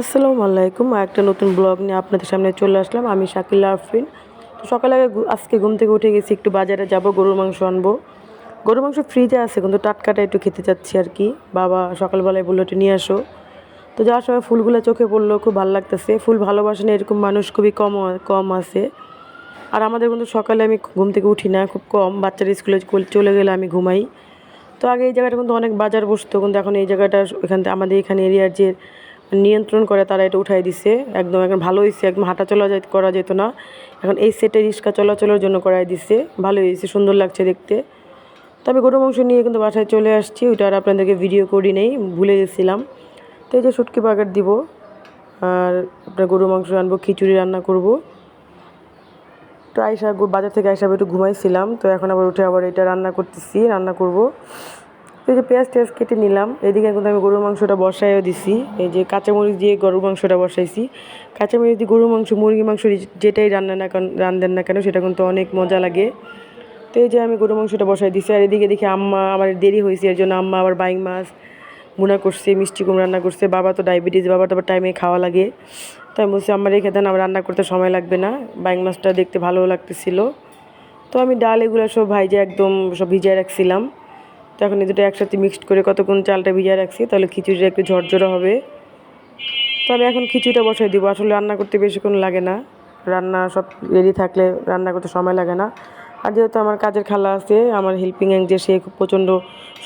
আসসালামু আলাইকুম একটা নতুন ব্লগ নিয়ে আপনাদের সামনে চলে আসলাম। আমি শাকিলা আফরিন তো সকালে আগে আজকে ঘুম থেকে উঠে গেছি, একটু বাজারে যাব, গরুর মাংস আনব। গরুর মাংস ফ্রিজে আছে, কিন্তু টাটকাটা একটু খেতে চাচ্ছি আর কি। বাবা সকালবেলায় বলল একটু নিয়ে আসো। তো যাওয়ার সময় ফুলগুলো চোখে পড়ল, খুব ভালো লাগতেছে। ফুল ভালোবাসে না এরকম মানুষ খুবই কম কম আছে। আর আমাদের কিন্তু সকালে আমি ঘুম থেকে উঠি না, খুব কম। বাচ্চারা স্কুলে চলে গেলে আমি ঘুমাই। তো আগে এই জায়গাটা কিন্তু অনেক বাজার বসতো, কিন্তু এখন এই জায়গাটা এখান আমাদের এখানে এরিয়ার যে নিয়ন্ত্রণ করে তারা এটা উঠাই দিছে। একদম এখন ভালো হয়েছে একদম হাঁটা চলা করা যেত না। এখন এই সেটে রিক্সা চলাচলের জন্য করাই দিছে। ভালো হয়েছে সুন্দর লাগছে দেখতে। তবে গরু মাংস নিয়ে কিন্তু বাসায় চলে আসছি, ওইটা আর আপনাদেরকে ভিডিও করি নেই, ভুলে গেছিলাম। তো এই যে শুটকি বাগার দিব, আর আপনার গরু মাংস আনব, খিচুড়ি রান্না করব। তো আইসা বাজার থেকে আইসা একটু ঘুমাইছিলাম, তো এখন আবার উঠে আবার এটা রান্না করতেছি, রান্না করব। তো এই যে পেঁয়াজ টেয়াজ কেটে নিলাম। এদিকে কিন্তু আমি গরুর মাংসটা বসাইও দিছি। এই যে কাঁচামরিচ দিয়ে গরুর মাংসটা বসাইছি। কাঁচামরিচ দিয়ে গরুর মাংস মুরগি মাংস যেটাই রান্না না রান্ধেন না কেন, সেটা কিন্তু অনেক মজা লাগে। তো এই যে আমি গরু মাংসটা বসাই দিছি। আর এদিকে দেখি আম্মা আমার দেরি হয়েছে, এর জন্য আম্মা আবার বাইং মাছ, মুনা করছে, মিষ্টি কুম রান্না করছে। বাবা তো ডায়াবেটিস বাবার তো আবার টাইমে খাওয়া লাগে। তাই বলছি আমার রেখে দেন, আমার রান্না করতে সময় লাগবে না। বাইং মাছটা দেখতে ভালো লাগতেছিল। তো আমি ডাল এগুলো সব ভাইজে একদম সব ভিজিয়ে রাখছিলাম। তো এখন এই দুটো একসাথে মিক্সড করে কতক্ষণ চালটা ভিজিয়ে রাখছি, তাহলে খিচুড়িটা একটু ঝরঝরে হবে। তো আমি এখন খিচুড়িটা বসাই দিব, আসলে রান্না করতে বেশিক্ষণ লাগে না। রান্না সব রেডি থাকলে রান্না করতে সময় লাগে না। আর যেহেতু আমার কাজের খালা আছে, আমার হেল্পিং হ্যান্ড যে, সে খুব প্রচণ্ড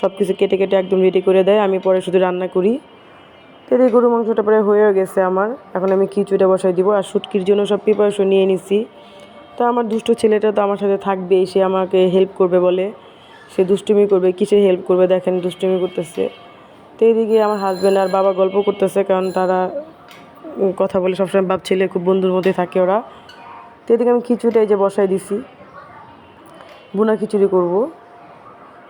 সব কিছু কেটে কেটে একদম রেডি করে দেয়, আমি পরে শুধু রান্না করি। তো এই গরু মাংসটা প্রায় হয়েও গেছে আমার, এখন আমি খিচুড়িটা বসাই দিব, আর শুটকির জন্য সব প্রিপারেশন নিয়ে নিছি। তো আমার দুষ্ট ছেলেটা তো আমার সাথে থাকবেই, সে আমাকে হেল্প করবে বলে। সে দুষ্টুমি করবে কিসে হেল্প করবে দেখেন, দুষ্টুমি করতেছে। তো এইদিকে আমার হাজব্যান্ড আর বাবা গল্প করতেছে, কারণ তারা কথা বলে সবসময় বাপ ছেলে, খুব বন্ধুর মধ্যে থাকে ওরা। তো এদিকে আমি খিচুড়িটা এই যে বসাই দিছি। বুনা খিচুড়ি করব।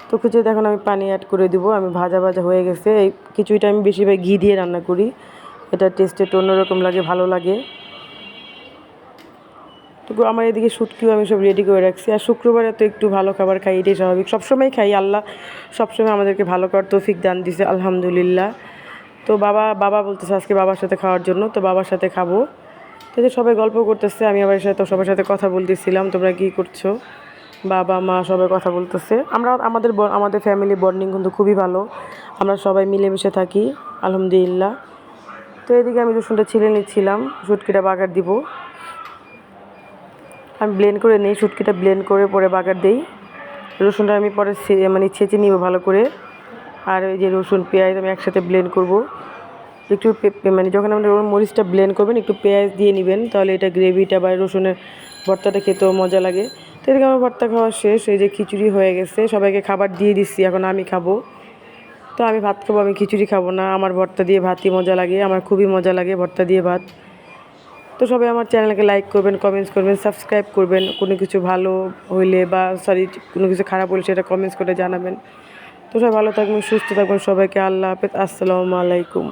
তো খিচুড়িতে এখন আমি পানি অ্যাড করে দিব, আমি ভাজা ভাজা হয়ে গেছে। এই খিচুড়িটা আমি বেশিরভাগ ঘি দিয়ে রান্না করি। এটা টেস্টে একটু অন্যরকম লাগে, ভালো লাগে। তো আমার এদিকে শুটকিও আমি সব রেডি করে রাখছি। আর শুক্রবারে তো একটু ভালো খাবার খাই, এটাই স্বাভাবিক। সবসময় খাই, আল্লাহ সবসময় আমাদেরকে ভালো করার তৌফিক দান দিছে, আলহামদুলিল্লাহ। তো বাবা বাবা বলতেছে আজকে বাবার সাথে খাওয়ার জন্য, তো বাবার সাথে খাব। তো যে সবাই গল্প করতেছে, আমি আবার সাথে, সবার সাথে কথা বলতেছিলাম, তোমরা কী করছ? বাবা, মা সবাই কথা বলতেছে। আমরা, আমাদের আমাদের ফ্যামিলি বন্ডিং কিন্তু খুবই ভালো। আমরা সবাই মিলেমিশে থাকি, আলহামদুলিল্লাহ। তো এদিকে আমি রসুনটা ছিলে নিচ্ছিলাম, শুটকিটা বাগার দিব। আমি ব্লেন্ড করে নিই, শুটকিটা ব্লেন্ড করে পরে বাগার দিই। রসুনটা আমি পরে মানে ছেঁচে নিব ভালো করে। আর ওই যে রসুন, পেঁয়াজ আমি একসাথে ব্লেন্ড করব। একটু মানে যখন ওর মরিচটা ব্লেন্ড করবেন, একটু পেঁয়াজ দিয়ে নেবেন, তাহলে এটা গ্রেভিটা বা রসুনের ভর্তাটা খেতেও মজা লাগে। তো এদিকে আমার ভর্তা খাওয়া শেষ, এই যে খিচুড়ি হয়ে গেছে। সবাইকে খাবার দিয়ে দিচ্ছি, এখন আমি খাব। তো আমি ভাত খাব, আমি খিচুড়ি খাব না। আমার ভর্তা দিয়ে ভাতই মজা লাগে, আমার খুবই মজা লাগে ভর্তা দিয়ে ভাত। তো সবাই আমার চ্যানেলকে লাইক করবেন কমেন্টস করবেন সাবস্ক্রাইব করবেন। কোনো কিছু ভালো হইলে বা সরি কোনো কিছু খারাপ হলে সেটা কমেন্টস করে জানাবেন। তো সবাই ভালো থাকবেন, সুস্থ থাকবেন সবাইকে। আল্লাহ হাফেজ। আসসালামু আলাইকুম।